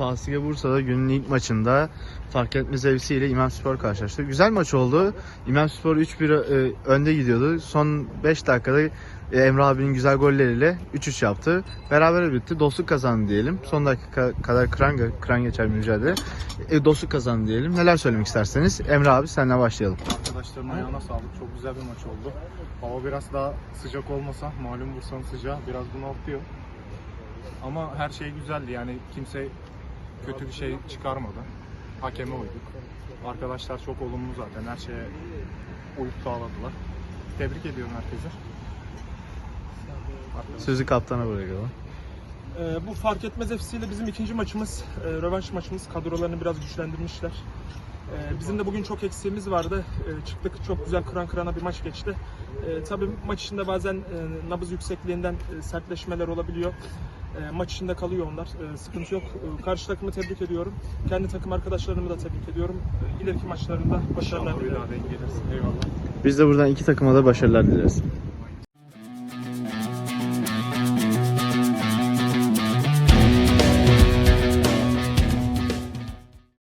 ASG Bursa'da günün ilk maçında fark etmez FC İmam Spor karşılaştı. Güzel maç oldu. İmam Spor 3-1 e, önde gidiyordu. Son 5 dakikada e, Emre abinin güzel golleriyle 3-3 yaptı. Beraber bitti. Dostluk kazandı diyelim. Son dakika kadar kıran, kıran geçer mücadele. E, dostluk kazandı diyelim. Neler söylemek isterseniz? Emre abi seninle başlayalım. Arkadaşların ayağına sağlık. Çok güzel bir maç oldu. Hava biraz daha sıcak olmasa, malum Bursa'nın sıcağı biraz bunaltıyor. Ama her şey güzeldi. Yani kimse kötü bir şey çıkarmadı. Hakeme uyduk. Arkadaşlar çok olumlu zaten. Her şeye uyup sağladılar. Tebrik ediyorum herkese. Arkadaşlar. Sözü kaptana bırakalım. Ee, bu fark etmez FC ile bizim ikinci maçımız, e, rövanş maçımız. Kadrolarını biraz güçlendirmişler. Ee, bizim de bugün çok eksiğimiz vardı. Ee, çıktık çok güzel kıran kırana bir maç geçti. Ee, tabii maç içinde bazen e, nabız yüksekliğinden e, sertleşmeler olabiliyor. E, maç içinde kalıyor onlar. E, sıkıntı yok. E, karşı takımı tebrik ediyorum. Kendi takım arkadaşlarımı da tebrik ediyorum. E, ileriki maçlarında başarılar diliyorum. Biz de buradan iki takıma da başarılar dileriz.